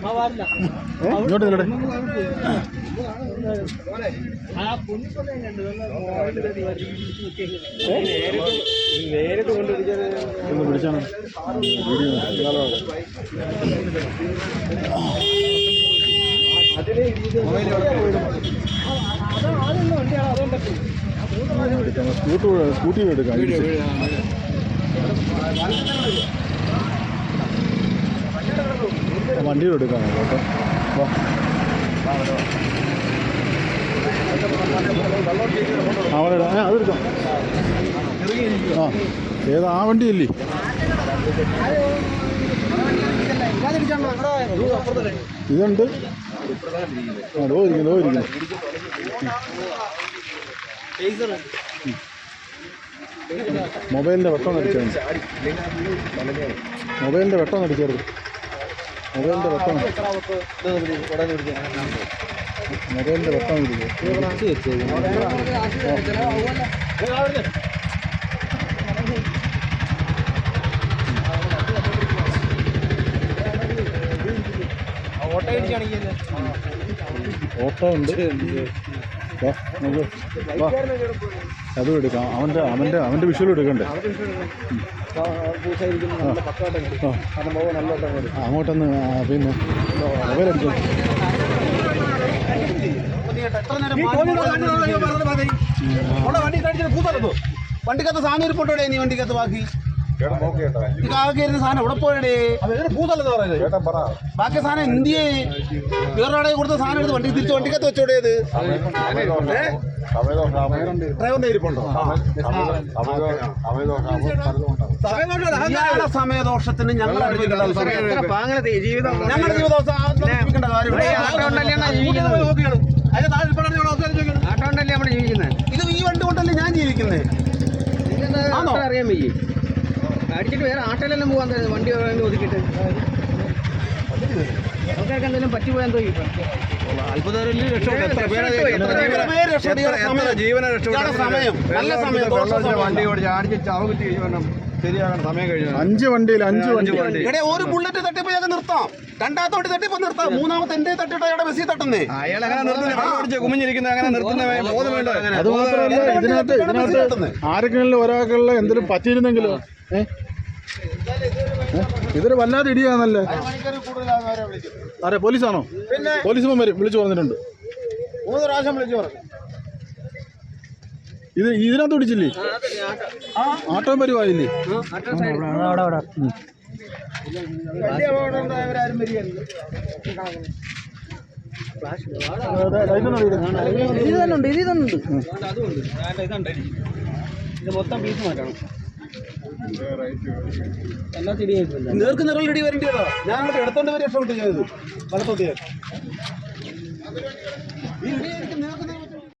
ഇങ്ങോട്ട് നിലടെ നേരിട്ട് കൊണ്ടിരിക്കാൻ ഒന്ന് പിടിച്ചാണ് വീഡിയോ സ്കൂട്ട് സ്കൂട്ടി എടുക്കാം വണ്ടി എടുക്കാം കേട്ടോ ആ അതെടുക്കാം ആ ഏത് ആ വണ്ടിയല്ലേ? ഇതുണ്ട്. ലോ ഇരിക്കുന്നു ലോ ഇരിക്കുന്നു. മൊബൈലിന്റെ വെട്ടം അടിച്ചു മൊബൈലിന്റെ വെട്ടം അടിക്കരുത് മൊബൈലിന്റെ വെട്ടം. മൊബൈലിന്റെ വെട്ടം അടിക്കുക ഓട്ടോ ഉണ്ട്. വാ, നമുക്ക് വാ. അതും എടുക്കാം. അവന്റെ അവന്റെ അവന്റെ വിഷ്വലും എടുക്കണ്ടേ? അങ്ങോട്ടൊന്ന് പിന്നെ മൊബൈൽ അടിക്കാം വണ്ടിക്കകത്ത് സാധനം ഇരിപ്പോട്ടോടെ നീ വണ്ടിക്കകത്ത് ബാക്കി? ഇരുന്ന സാധനം പോയടേ? ബാക്കി സാധനം ഇന്ത്യയെ വേറൊരാടെ കൊടുത്ത സാധനം എടുത്ത് വണ്ടി തിരിച്ച് വണ്ടിക്കകത്ത് വെച്ചോടേത് ഡ്രൈവറിന്റെ ഇരിപ്പുണ്ടോ സമയദോഷത്തിന് ഞങ്ങൾ ജീവിതം ഞങ്ങളുടെ ജീവിതം ജീവിക്കുന്നത്? ഇത് ഈ വണ്ടി കൊണ്ടല്ലേ ഞാൻ ജീവിക്കുന്നത്? അറിയാൻ വയ്യേ? അടിച്ചിട്ട് വേറെ ആട്ടോയിലെല്ലാം പോകാൻ വണ്ടി ഒതുക്കിട്ട് ഒതുക്കിയിട്ട് ആൾക്കാർക്ക് എന്തെങ്കിലും പറ്റിപ്പോയാൽ എന്തോ വണ്ടി ഓടിച്ച് അടിച്ച് സമയം കഴിഞ്ഞു അഞ്ച് വണ്ടിയിൽ അഞ്ച് വണ്ടി. ഒരു ബുള്ളറ്റ് തട്ടിപ്പോ ഞങ്ങൾ നിർത്താം. രണ്ടാമത്തെ വണ്ടി തട്ടിപ്പോ നിർത്താം. മൂന്നാമത്തെ എന്റെ തട്ടിട്ട്? അയാളുടെ ബസ്സിൽ തട്ടുന്നേ. അയാൾ അങ്ങനെ നിർത്തുന്നില്ല. വെള്ളം അടിച്ച് കുമിഞ്ഞിരിക്കുന്ന അങ്ങനെ നിർത്തുന്ന ബോധം വേണ്ട. അത് മാത്രമല്ല ഇതിനകത്ത് ഇതിനകത്ത് ആരെങ്കിലും ഒരാൾക്കുള്ള എന്തെങ്കിലും പറ്റിയിരുന്നെങ്കിലോ? ഇതൊരു വല്ലാതെ ഇടിയാന്നല്ലേ? ആരെ പോലീസാണോ? പോലീസ് പോലീസും വരും വിളിച്ചു പറഞ്ഞിട്ടുണ്ട്. മൂന്ന് പ്രാവശ്യം വിളിച്ചു പറഞ്ഞു. ഇത് ഇതിനകത്ത് പിടിച്ചില്ലേ? ആട്ടോ വരികയല്ല ഇത് തന്നെ ഉണ്ട് ഇത് തന്നെ ഉണ്ട്. ഇത് മൊത്തം പീസ് മാറ്റണം. നേർക്ക് റെഡി വരേണ്ടതാ ഞാൻ അങ്ങോട്ട് എടുത്തോണ്ട് വരെ രക്ഷപ്പെട്ട് ചെയ്തത് വലത്തോട്ട് ഞാൻ.